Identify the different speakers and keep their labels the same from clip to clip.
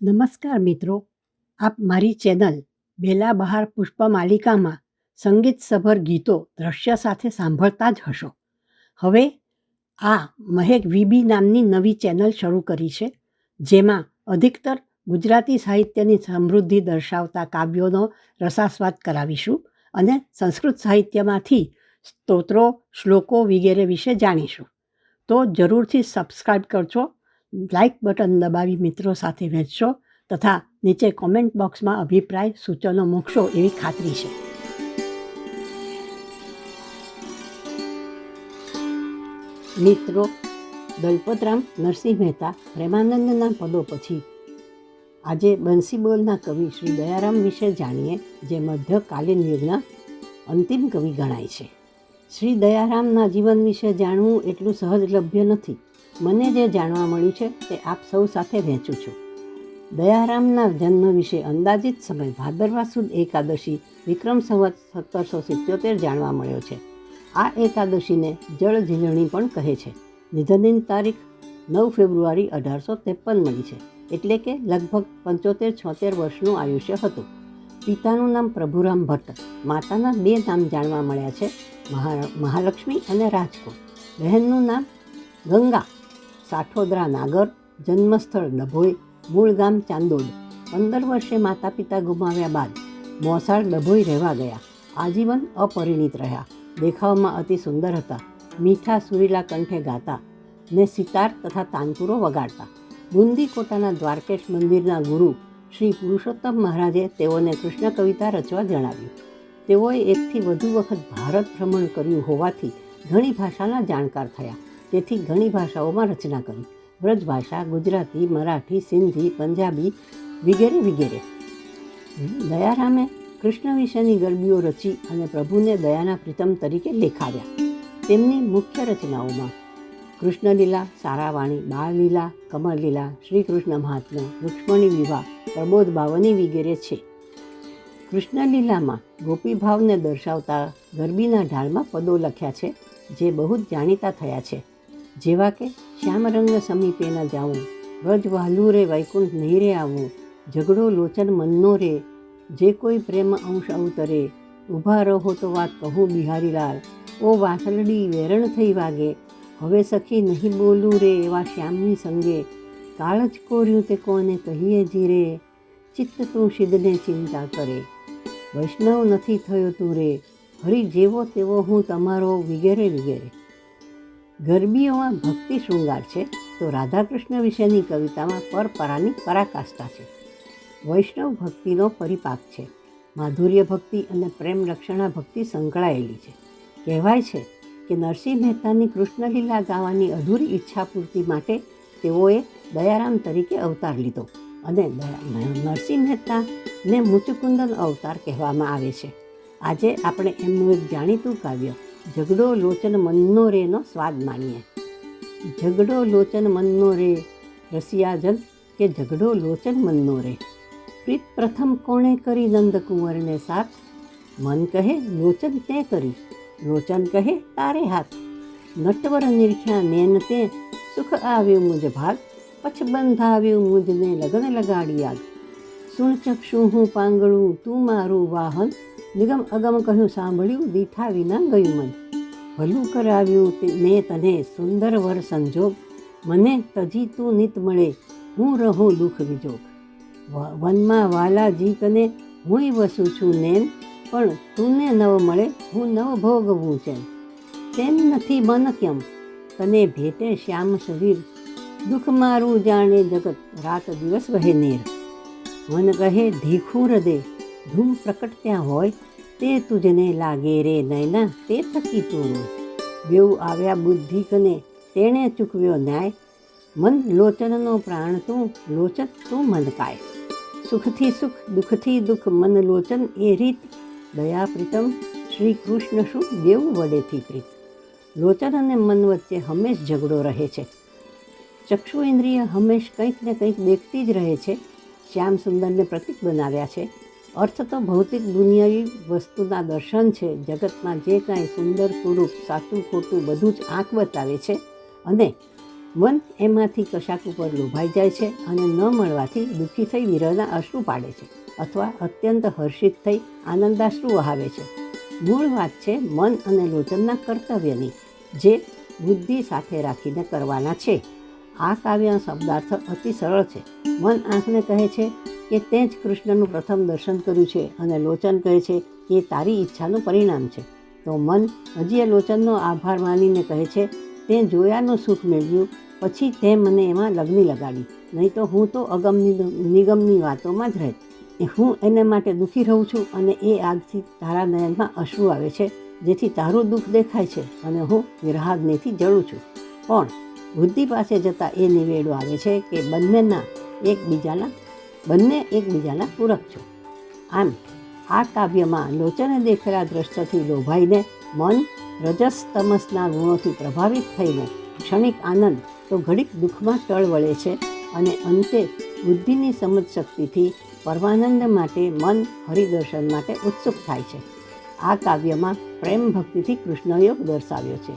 Speaker 1: નમસ્કાર મિત્રો, આપ મારી ચેનલ બેલા બહાર પુષ્પમાલિકામાં સંગીતસભર ગીતો દ્રશ્ય સાથે સાંભળતા જ હશો. હવે આ મહેક વીબી નામની નવી ચેનલ શરૂ કરી છે, જેમાં અધિકતર ગુજરાતી સાહિત્યની સમૃદ્ધિ દર્શાવતા કાવ્યોનો રસાસ્વાદ કરાવીશું અને સંસ્કૃત સાહિત્યમાંથી સ્તોત્રો, શ્લોકો વગેરે વિશે જાણીશું. તો જરૂરથી સબસ્ક્રાઈબ કરજો લાઇક બટન દબાવી મિત્રો સાથે વહેંચશો તથા નીચે કોમેન્ટ બોક્સમાં અભિપ્રાય સૂચનો મૂકશો એવી ખાતરી છે. મિત્રો, દલપતરામ નરસિંહ મહેતા પ્રેમાનંદના પદો પછી આજે બંસીબોલના કવિ શ્રી દયારામ વિશે જાણીએ, જે મધ્યકાલીન યુગના અંતિમ કવિ ગણાય છે. શ્રી દયારામના જીવન વિશે જાણવું એટલું સહજલભ્ય નથી. મને જે જાણવા મળ્યું છે તે આપ સૌ સાથે વહેંચું છું. દયારામના જન્મ વિશે અંદાજિત સમય ભાદરવા સુદ એકાદશી વિક્રમ સંવત સત્તરસો સિત્યોતેર જાણવા મળ્યો છે. આ એકાદશીને જળ ઝીલણી પણ કહે છે. નિધનની તારીખ નવ ફેબ્રુઆરી અઢારસો ત્રેપન મળી છે, એટલે કે લગભગ પંચોતેર છોતેર વર્ષનું આયુષ્ય હતું. પિતાનું નામ પ્રભુરામ ભટ્ટ, માતાના બે નામ જાણવા મળ્યા છે, મહા, મહાલક્ષ્મી અને રાજકોટ. બહેનનું નામ ગંગા સાઠોદરા નાગર, જન્મસ્થળ ડભોઈ, મૂળ ગામ ચાંદોદ. પંદર વર્ષે માતા પિતા ગુમાવ્યા બાદ મોસાળ ડભોઈ રહેવા ગયા. આજીવન અપરિણિત રહ્યા. દેખાવમાં અતિ સુંદર હતા. મીઠા સુરીલા કંઠે ગાતા ને સિતાર તથા તાનપુરો વગાડતા. બુંદી કોટાના દ્વારકેશ મંદિરના ગુરુ શ્રી પુરુષોત્તમ મહારાજે તેઓને કૃષ્ણ કવિતા રચવા જણાવ્યું. તેઓએ એકથી વધુ વખત ભારત ભ્રમણ કર્યું હોવાથી ઘણી ભાષાના જાણકાર થયા. તેથી ઘણી ભાષાઓમાં રચના કરી. વ્રજ ભાષા, ગુજરાતી, મરાઠી, સિંધી, પંજાબી વગેરે વગેરે. દયારામે કૃષ્ણ વિશેની ગરબીઓ રચી અને પ્રભુને દયાના પ્રીતમ તરીકે દેખાવ્યા. તેમની મુખ્ય રચનાઓમાં કૃષ્ણલીલા, સારાવાણી, બાળલીલા, કમળલીલા શ્રી કૃષ્ણ મહાત્મા રુક્ષ્મણી વિવાહ પ્રબોધ ભાવની વગેરે છે. કૃષ્ણલીલામાં ગોપીભાવને દર્શાવતા ગરબીના ઢાળમાં પદો લખ્યા છે, જે બહુ જ જાણીતા થયા છે. જેવા કે શ્યામરંગ સમીપેના જાઉં, વ્રજ વહાલું રે, વૈકુંઠ નહીં રે આવું, ઝઘડો લોચન મનનો રે, જે કોઈ પ્રેમ અંશ અવતરે, ઊભા રહો તો વાત કહું બિહારીલાલ ઓ વાસલડી વેરણ થઈ વાગે, હવે સખી નહીં બોલું રે એવા શ્યામની સંગે, કાળ જ કોર્યું તે કોને કહીએ જીરે ચિત્ત તું સિદ્ધને ચિંતા કરે, વૈષ્ણવ નથી થયો તું રે, હરી જેવો તેવો હું તમારો વગેરે વગેરે. ગરબીઓમાં ભક્તિ શૃંગાર છે તો રાધાકૃષ્ણ વિશેની કવિતામાં પરપરાની પરાકાષ્ઠા છે. વૈષ્ણવ ભક્તિનો પરિપાક છે. માધુર્ય ભક્તિ અને પ્રેમ રક્ષણા ભક્તિ સંકળાયેલી છે. કહેવાય છે કે નરસિંહ મહેતાની કૃષ્ણલીલા ગાવાની અધૂરી ઈચ્છા પૂર્તિ માટે તેઓએ દયારામ તરીકે અવતાર લીધો અને નરસિંહ મહેતાને મુચુકુંદન અવતાર કહેવામાં આવે છે. આજે આપણે એમનું એક જાણીતું કાવ્ય ઝઘડો લોચન મનનો રેનો સ્વાદ માણીએ ઝઘડો લોચન મનનો રે રસિયાજન કે ઝઘડો લોચન મનનો રે. પ્રીત પ્રથમ કોણે કરી નંદકુંવરને સાથ? મન કહે, લોચન તે કરી. લોચન કહે, તારે હાથ. નટવર નિરખ્યા નેન તે, સુખ આવ્યું મુજ ભાગ. પછ બંધાવ્યું મુજને લગ્ન લગાડી આગ સુણ ચક્ષું હું પાંગળું, તું મારું વાહન. નિગમ અગમ કહ્યું, સાંભળ્યું? દીઠા વિના ગયું મન. ભલું કરાવ્યું મેં તને સુંદર વર સંજોગ. મને તજી તું નિત મળે, હું રહું દુઃખ વિજોગ. વનમાં વાલાજી કને હુંય વસું છું નેન, પણ તુને નવ મળે, હું નવ ભોગવું છે તેમ નથી મન કેમ તને ભેટે શ્યામ શરીર. દુઃખ મારું જાણે જગત રાત દિવસ વહે નેર. મન કહે ધીખું હૃદય ધૂમ પ્રકટ ત્યાં હોય, તે તુજને લાગે રે નયના, તે થકી તું બેઉ આવ્યા બુદ્ધિ કને તેણે ચૂકવ્યો ન્યાય. મન લોચનનો પ્રાણ તું લોચન તું મન કાય સુખથી સુખ, દુઃખથી દુઃખ, મન લોચન એ રીત. દયા પ્રીતમ, શ્રી કૃષ્ણ શું બેઉ વડેથી પ્રીત. લોચન અને મન વચ્ચે હંમેશ ઝઘડો રહે છે. ચક્ષુ ઇન્દ્રિય હંમેશ કંઈક ને કંઈક દેખતી જ રહે છે. શ્યામ સુંદરને પ્રતીક બનાવ્યા છે. અર્થ તો ભૌતિક દુનિયાવી વસ્તુના દર્શન છે જગતમાં જે કાંઈ સુંદર સ્વરૂપ સાચું, ખોટું બધું જ આંખ બતાવે છે અને મન એમાંથી કશાક ઉપર લોભાઈ જાય છે અને ન મળવાથી દુઃખી થઈ વિરહના અશ્રુ પાડે છે અથવા અત્યંત હર્ષિત થઈ આનંદાશ્રુ વહાવે છે. મૂળ વાત છે મન અને લોચનના કર્તવ્યની, જે બુદ્ધિ સાથે રાખીને કરવાના છે. આ કાવ્ય શબ્દાર્થ અતિ સરળ છે. મન આંખને કહે છે કે તે જ કૃષ્ણનું પ્રથમ દર્શન કર્યું છે અને લોચન કહે છે કે એ તારી ઈચ્છાનું પરિણામ છે. તો મન હજી એ લોચનનો આભાર માનીને કહે છે, તે જોયાનું સુખ મેળવ્યું, પછી તે મને એમાં લગ્ની લગાડી. નહીં તો હું તો અગમની નિગમની વાતોમાં જ રહેત. હું એને માટે દુઃખી રહું છું અને એ આગથી તારા નયનમાં અશ્રુ આવે છે, જેથી તારું દુઃખ દેખાય છે અને હું વિરહાગ્નિથી જળું છું. પણ બુદ્ધિ પાસે જતાં એ નિવેડો આવે છે કે બંનેના એકબીજાના બંને એકબીજાના પૂરક છો. આમ, આ કાવ્યમાં લોચને દેખેલા દ્રશ્યથી લોભાઈને મન રજસ તમસના ગુણોથી પ્રભાવિત થઈને ક્ષણિક આનંદ તો ઘડીક દુઃખમાં ટળવળે છે અને અંતે બુદ્ધિની સમજ શક્તિથી પરમાનંદ માટે મન હરિદર્શન માટે ઉત્સુક થાય છે. આ કાવ્યમાં પ્રેમ ભક્તિથી કૃષ્ણયોગ દર્શાવ્યો છે.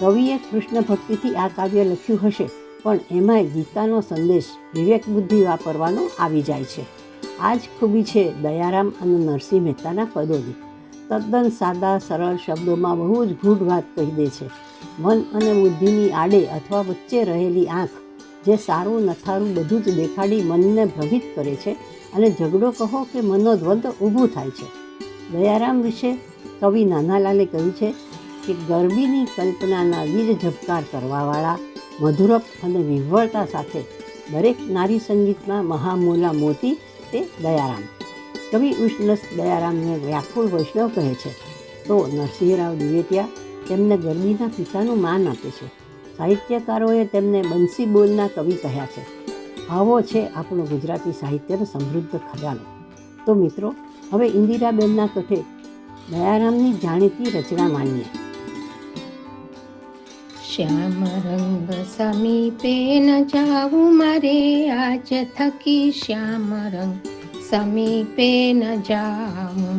Speaker 1: કવિએ કૃષ્ણ ભક્તિથી આ કાવ્ય લખ્યું હશે? પણ એમાંય ગીતાનો સંદેશ વિવેક બુદ્ધિ વાપરવાનો આવી જાય છે. આ જ ખૂબી છે દયારામ અને નરસિંહ મહેતાના પદોની. તદ્દન સાદા, સરળ શબ્દોમાં બહુ જ ગૂઢ વાત કહી દે છે. મન અને બુદ્ધિની આડે અથવા વચ્ચે રહેલી આંખ, જે સારું, નથારું બધું જ દેખાડી મનને ભ્રમિત કરે છે અને ઝઘડો કહો કે મનોદ્વંદ ઊભું થાય છે. દયારામ વિશે કવિ નાનાલાલે કહ્યું છે કે ગરબીની કલ્પનાના વીજ ઝબકાર કરવાવાળા મધુરપ અને વિહ્વળતા સાથે દરેક નારી સંગીતમાં મહામૂલા મોતી તે દયારામ. કવિ ઉષ્ણસ દયારામને વ્યાકુળ વૈષ્ણવ કહે છે. તો નરસિંહરાવ દિવેટિયા તેમને ગરબીના પિતાનું માન આપે છે. સાહિત્યકારોએ તેમને બંસી બોલના કવિ કહ્યા છે. આવો છે આપણો ગુજરાતી સાહિત્યનો સમૃદ્ધ ખજાનો. તો મિત્રો, હવે ઇન્દિરાબેનના કઠે દયારામની જાણીતી રચના માનીએ.
Speaker 2: શ્યામ રંગ સમીપે ન જાવું મારે આજ થકી શ્યામ રંગ સમીપે ન જાવું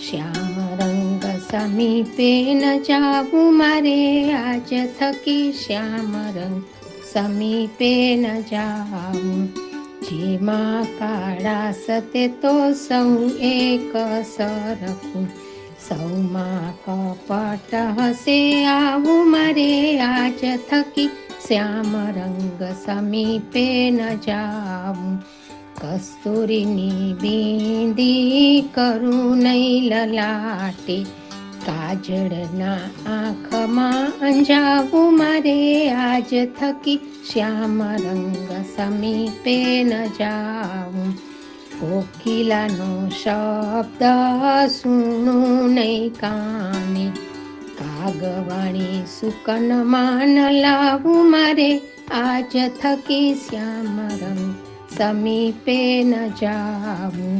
Speaker 2: શ્યામ રંગ સમીપે ન જાવું મારે આજ થકી શ્યામ રંગ સમીપે ન જાવું જેમાં કાળા સતે તો સૌ એક સરખું સૌમાં કપટ હશે આવું મારે આજ થકી શ્યામ રંગ સમીપે ન જાવું કસ્તુરીની બિંદી કરું નહીં લલાટે કાજળના આંખમાં અંજાવું મારે આજ થકી શ્યામ રંગ સમીપે ન જાવું કોકિલાનો શબ્દ સુણું નહીં કાને કાગવાણી સુકનમાં ન લાવું મારે આજ થકી શ્યામ રંગ સમીપે ન જાવું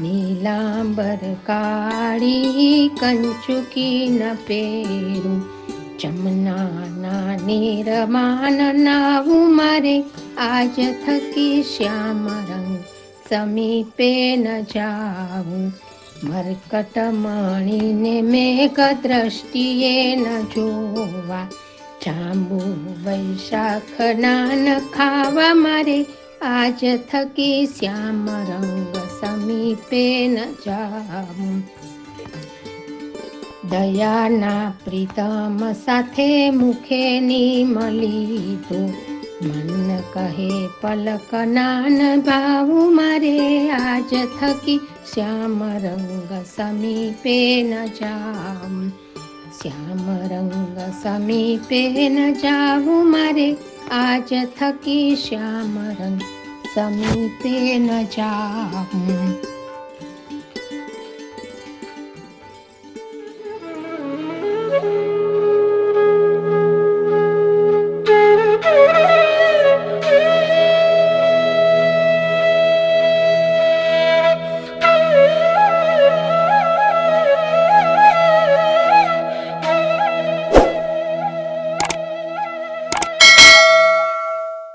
Speaker 2: નીલાંબર કાળી કંચુકી ન પેરું જમનાના નિરમાન નાવું મારે આજ થકી શ્યામ રંગ સમીપે ન જાવું મરકટ માણીને મેઘ દ્રષ્ટિએ ન જોવા જાંબુ વૈશાખ નાન ખાવા મારે આજ થકી શ્યામ રંગ સમીપે ન જાવું દયાના પ્રીતમ સાથે મુખે મલીધો મન કહે પલક નાન ભાવું મારે આજ થકી શ્યામ રંગ સમીપે ન જામ શ્યામ રંગ સમીપે ન જાવું મારે આજ થકી શ્યામ રંગ સમીપે ન જાવું